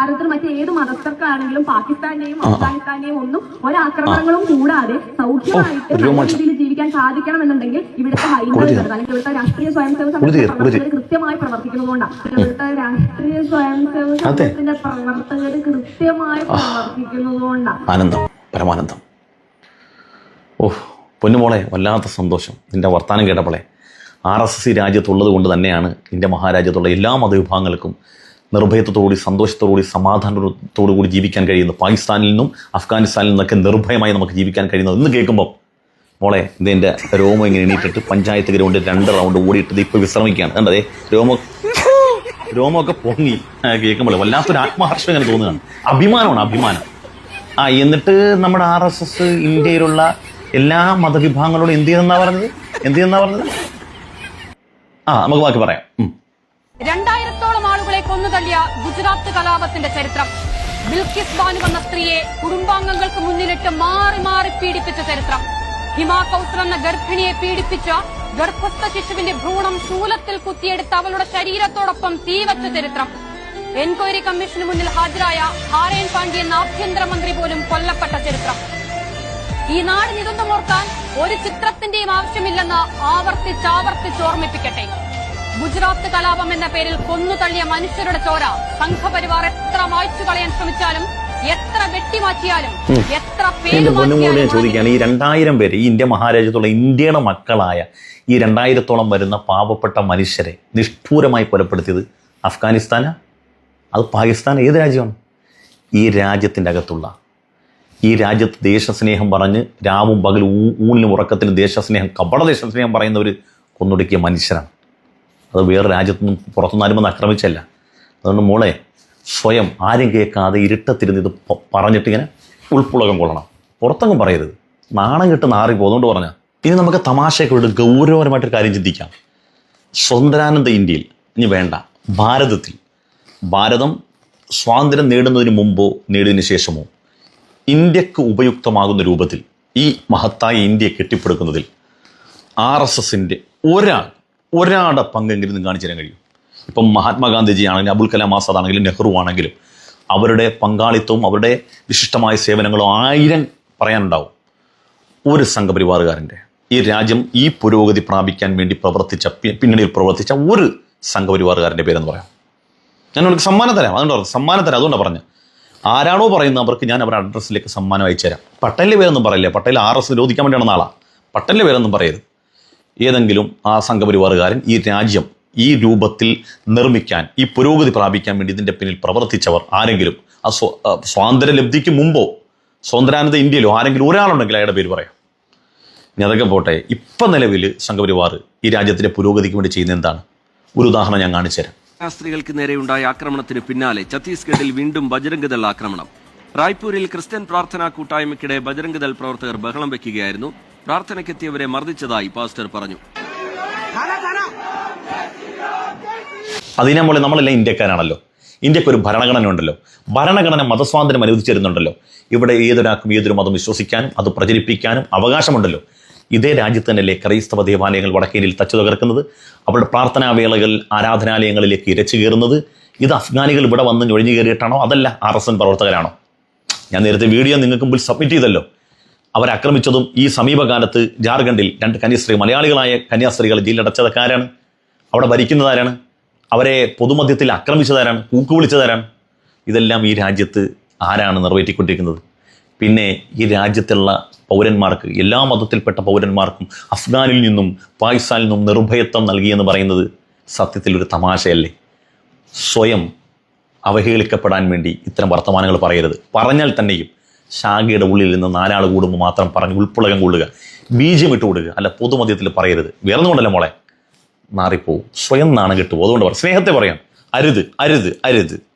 ഭാരതത്തിൽ മറ്റേത് മതസ്ഥർക്കാണെങ്കിലും പാകിസ്ഥാന്റെയും അഫ്ഗാനിസ്ഥാന്റെയും ഒന്നും ഒരാക്രമണങ്ങളും കൂടാതെ സൗഖ്യമായിട്ട് ജീവിക്കാൻ സാധിക്കണം എന്നുണ്ടെങ്കിൽ ഇവിടുത്തെ ഹൈന്ദവ അല്ലെങ്കിൽ ഇവിടുത്തെ രാഷ്ട്രീയ സ്വയം സേവക സംഘടന കൃത്യമായി പ്രവർത്തിക്കുന്നതുകൊണ്ടാണ്. ഇവിടുത്തെ രാഷ്ട്രീയ സ്വയം സേവക. സംഘത്തിന്റെ പ്രവർത്തകർ കൃത്യമായി പ്രവർത്തിക്കുന്നതുകൊണ്ടാണ്. ആനന്ദം പരമാനന്ദം. ഓഹ് പൊന്നുമോളെ വല്ലാത്ത സന്തോഷം. നിന്റെ വർത്തമാനം കേട്ടപ്പോളെ. ആർ എസ് എസ് സി രാജ്യത്തുള്ളത് കൊണ്ട് തന്നെയാണ് ഇന്ത്യ മഹാരാജ്യത്തുള്ള എല്ലാ മതവിഭാഗങ്ങൾക്കും നിർഭയത്വത്തോടുകൂടി സന്തോഷത്തോടുകൂടി സമാധാനത്തോടു കൂടി ജീവിക്കാൻ കഴിയുന്നത് പാകിസ്ഥാനിൽ നിന്നും അഫ്ഗാനിസ്ഥാനിൽ നിന്നൊക്കെ നിർഭയമായി നമുക്ക് ജീവിക്കാൻ കഴിയുന്നത് എന്ന് കേൾക്കുമ്പോൾ മോളെ ഇതിന്റെ രോമം ഇങ്ങനെ എണീറ്റിട്ട് പഞ്ചായത്ത് ഗ്രൗണ്ടിൽ രണ്ട് റൗണ്ട് ഓടിയിട്ട് ഇപ്പോൾ വിശ്രമിക്കുകയാണ്. കണ്ടതേ രോമം രോമമൊക്കെ പൊങ്ങി. കേൾക്കുമ്പോൾ വല്ലാത്തൊരു ആത്മഹർഷം ഇങ്ങനെ തോന്നുകയാണ്. അഭിമാനമാണ് അഭിമാനം. ആ എന്നിട്ട് നമ്മുടെ ആർ എസ് എസ് ഇന്ത്യയിലുള്ള എല്ലാ മതവിഭാഗങ്ങളോടും എന്ത് ചെയ്തെന്നാ പറഞ്ഞത്? എന്ത് ചെയ്തെന്നാ പറഞ്ഞത്? ആ നമുക്ക് ബാക്കി പറയാം. ഉം. രണ്ടായിരത്തോളം കൊന്നുതള്ളിയ ഗുജറാത്ത് കലാപത്തിന്റെ ചരിത്രം. ബിൽക്കിസ് ബാനു എന്ന സ്ത്രീയെ കുടുംബാംഗങ്ങൾക്ക് മുന്നിലിട്ട് മാറി മാറി പീഡിപ്പിച്ച ചരിത്രം. ഹിമാ കൌസർ എന്ന ഗർഭിണിയെ പീഡിപ്പിച്ച ഗർഭസ്ഥ ശിശുവിന്റെ ഭ്രൂണം ശൂലത്തിൽ കുത്തിയെടുത്ത് അവളുടെ ശരീരത്തോടൊപ്പം തീവച്ച ചരിത്രം. എൻക്വയറി കമ്മീഷന് മുന്നിൽ ഹാജരായ ഹാരേൻ പാണ്ഡ്യ എന്ന ആഭ്യന്തരമന്ത്രി പോലും കൊല്ലപ്പെട്ട ചരിത്രം. ഈ നാടിനിതൊന്നും ഓർക്കാൻ ഒരു ചിത്രത്തിന്റെയും ആവശ്യമില്ലെന്ന് ആവർത്തിച്ചാവർത്തിച്ച് ഓർമ്മിപ്പിക്കട്ടെ. ഗുജറാത്ത് കലാപം എന്ന പേരിൽ കൊന്നു കൊന്നുതള്ളിയ മനുഷ്യരുടെ ചോര. സംഘപരിവാർ എത്ര മായ്ച്ചു കളയാൻ ശ്രമിച്ചാലും എത്ര വെട്ടിമാറ്റിയാലും എത്ര പേര് ചോദിക്കുകയാണ്. ഈ രണ്ടായിരം പേര് ഈ ഇന്ത്യ മഹാരാജ്യത്തുള്ള ഇന്ത്യയുടെ മക്കളായ ഈ രണ്ടായിരത്തോളം വരുന്ന പാവപ്പെട്ട മനുഷ്യരെ നിഷ്ഠൂരമായി കൊലപ്പെടുത്തിയത് അഫ്ഗാനിസ്ഥാനാ? അത് പാകിസ്ഥാൻ ഏത് രാജ്യമാണ്? ഈ രാജ്യത്തിന്റെ അകത്തുള്ള. ഈ രാജ്യത്ത് ദേശസ്നേഹം പറഞ്ഞ് രാവും പകലും ഊ ഊണിനും ഉറക്കത്തിലും ദേശസ്നേഹം കപട ദേശസ്നേഹം പറയുന്നവർ കൊന്നൊടുക്കിയ മനുഷ്യരാണ്. അത് വേറെ രാജ്യത്തുനിന്നും പുറത്തുനിന്ന് ആരും വന്ന് ആക്രമിച്ചല്ല. അതുകൊണ്ട് മോളെ സ്വയം ആരും കേൾക്കാതെ ഇരുട്ടത്തിരുന്ന് ഇത് പറഞ്ഞിട്ട് ഇങ്ങനെ ഉൾപ്പുളകം കൊള്ളണം. പുറത്തങ്ങും പറയരുത്. നാണം കിട്ട് നാറി പോകുന്നതുകൊണ്ട് പറഞ്ഞാൽ ഇനി നമുക്ക് തമാശയൊക്കെ ഗൗരവപരമായിട്ടൊരു കാര്യം ചിന്തിക്കാം. സ്വതന്ത്രാനന്ദ ഇന്ത്യയിൽ ഇനി വേണ്ട. ഭാരതത്തിൽ. ഭാരതം സ്വാതന്ത്ര്യം നേടുന്നതിന് മുമ്പോ നേടിയതിനു ശേഷമോ ഇന്ത്യയ്ക്ക് ഉപയുക്തമാകുന്ന രൂപത്തിൽ ഈ മഹത്തായ ഇന്ത്യയെ കെട്ടിപ്പടുക്കുന്നതിൽ ആർ എസ് എസിന്റെ ഒരാൾ ഒരാളുടെ പങ്കെങ്കിലും കാണിച്ചു തരാൻ കഴിയും. ഇപ്പം മഹാത്മാഗാന്ധിജി ആണെങ്കിലും അബുൽ കലാം ആസാദ് ആണെങ്കിലും നെഹ്റു ആണെങ്കിലും അവരുടെ പങ്കാളിത്തവും അവരുടെ വിശിഷ്ടമായ സേവനങ്ങളും ആയിരം പറയാനുണ്ടാവും. ഒരു സംഘപരിവാറുകാരന്റെ ഈ രാജ്യം ഈ പുരോഗതി പ്രാപിക്കാൻ വേണ്ടി പ്രവർത്തിച്ച പിന്നണിയിൽ പ്രവർത്തിച്ച ഒരു സംഘപരിവാറുകാരന്റെ പേരെന്ന് പറയാം. ഞാൻ അവർക്ക് സമ്മാനം തരാം. അതുകൊണ്ട് പറഞ്ഞു സമ്മാനം തരാം. അതുകൊണ്ടാണ് പറഞ്ഞത്. ആരാണോ പറയുന്നത് അവർക്ക് ഞാൻ അവരുടെ അഡ്രസ്സിലേക്ക് സമ്മാനം അയച്ചു തരാം. പട്ടേലിന്റെ പേരൊന്നും പറയില്ല? പട്ടേൽ ആർ എസ് നിരോധിക്കാൻ വേണ്ടിയാണ് നാളാ പട്ടേലിന്റെ പേരൊന്നും പറയരുത്. ഏതെങ്കിലും ആ സംഘപരിവാറുകാരൻ ഈ രാജ്യം ഈ രൂപത്തിൽ നിർമ്മിക്കാൻ ഈ പുരോഗതി പ്രാപിക്കാൻ വേണ്ടി ഇതിന്റെ പിന്നിൽ പ്രവർത്തിച്ചവർ ആരെങ്കിലും? ആ സ്വ ആ സ്വാതന്ത്ര്യ ലബ്ധിക്ക് മുമ്പോ സ്വതന്ത്രാനന്ദ ഇന്ത്യയിലോ ആരെങ്കിലും ഒരാളുണ്ടെങ്കിൽ അയാളുടെ പേര് പറയാം. ഇനി അതൊക്കെ പോട്ടെ ഇപ്പം നിലവിൽ സംഘപരിവാർ ഈ രാജ്യത്തിന്റെ പുരോഗതിക്ക് വേണ്ടി ചെയ്യുന്ന എന്താണ്? ഒരു ഉദാഹരണം ഞാൻ കാണിച്ചു തരാം. നേരെ നേരെയുണ്ടായ ആക്രമണത്തിന് പിന്നാലെ ഛത്തീസ്ഗഡിൽ വീണ്ടും ബജരംഗദൾ ആക്രമണം. റായ്പൂരിൽ ക്രിസ്ത്യൻ പ്രാർത്ഥനാ കൂട്ടായ്മയ്ക്കിടെ ബജരംഗദൾ പ്രവർത്തകർ ബഹളം വെക്കുകയായിരുന്നു. പ്രാർത്ഥനയ്ക്കെത്തിയവരെ മർദ്ദിച്ചതായി പാസ്റ്റർ പറഞ്ഞു. അതിനെ പോലെ നമ്മളെല്ലാം ഇന്ത്യക്കാരാണല്ലോ. ഇന്ത്യയ്ക്ക് ഒരു ഭരണഘടന ഉണ്ടല്ലോ. ഭരണഘടന മതസ്വാതന്ത്ര്യം അനുവദിച്ചു തരുന്നുണ്ടല്ലോ ഇവിടെ ഏതൊരാൾക്കും ഏതൊരു മതം വിശ്വസിക്കാനും അത് പ്രചരിപ്പിക്കാനും അവകാശമുണ്ടല്ലോ. ഇതേ രാജ്യത്ത് തന്നെയല്ലേ ക്രൈസ്തവ ദേവാലയങ്ങൾ വടക്കേരിൽ തച്ചു തകർക്കുന്നത് അവരുടെ പ്രാർത്ഥനാവേളകൾ ആരാധനാലയങ്ങളിലേക്ക് ഇരച്ചു കയറുന്നത്? ഇത് അഫ്ഗാനികൾ ഇവിടെ വന്ന് ഞൊഴിഞ്ഞു കയറിയിട്ടാണോ? അതല്ല ആർ എസ് എൻ പ്രവർത്തകരാണോ? ഞാൻ നേരത്തെ വീഡിയോ നിങ്ങൾക്ക് മുമ്പിൽ സബ്മിറ്റ് ചെയ്തല്ലോ. അവരാക്രമിച്ചതും ഈ സമീപകാലത്ത് ജാർഖണ്ഡിൽ രണ്ട് കന്യാസ്ത്രീ മലയാളികളായ കന്യാസ്ത്രീകൾ ജയിലടച്ചതക്കാരാണ് അവിടെ ഭരിക്കുന്നതാരാണ് അവരെ പൊതുമധ്യത്തിൽ ആക്രമിച്ചതാരാണ് കൂക്കു വിളിച്ചതാരാണ് ഇതെല്ലാം ഈ രാജ്യത്ത് ആരാണ് നിറവേറ്റിക്കൊണ്ടിരിക്കുന്നത്? പിന്നെ ഈ രാജ്യത്തുള്ള പൗരന്മാർക്ക് എല്ലാ മതത്തിൽപ്പെട്ട പൗരന്മാർക്കും അഫ്ഗാനിൽ നിന്നും പാകിസ്ഥാനിൽ നിന്നും നിർഭയത്വം നൽകിയെന്ന് പറയുന്നത് സത്യത്തിൽ ഒരു തമാശയല്ലേ? സ്വയം അവഹേളിക്കപ്പെടാൻ വേണ്ടി ഇത്തരം വർത്തമാനങ്ങൾ പറയരുത്. പറഞ്ഞാൽ തന്നെയും ശാഖയുടെ ഉള്ളിൽ നിന്ന് നാലാൾ കൂടുമ്പോൾ മാത്രം പറഞ്ഞ് ഉൾപ്പുളകം കൊള്ളുക. ബീജം ഇട്ട് കൊടുക്കുക. അല്ല പൊതുമധ്യത്തിൽ പറയരുത്. വേർന്നുകൊണ്ടല്ല മോളെ? മാറിപ്പോവും. സ്വയം നാണം കിട്ടുമോ അതുകൊണ്ട് പറയാം സ്നേഹത്തെ പറയാം. അരുത് അരുത് അരുത്.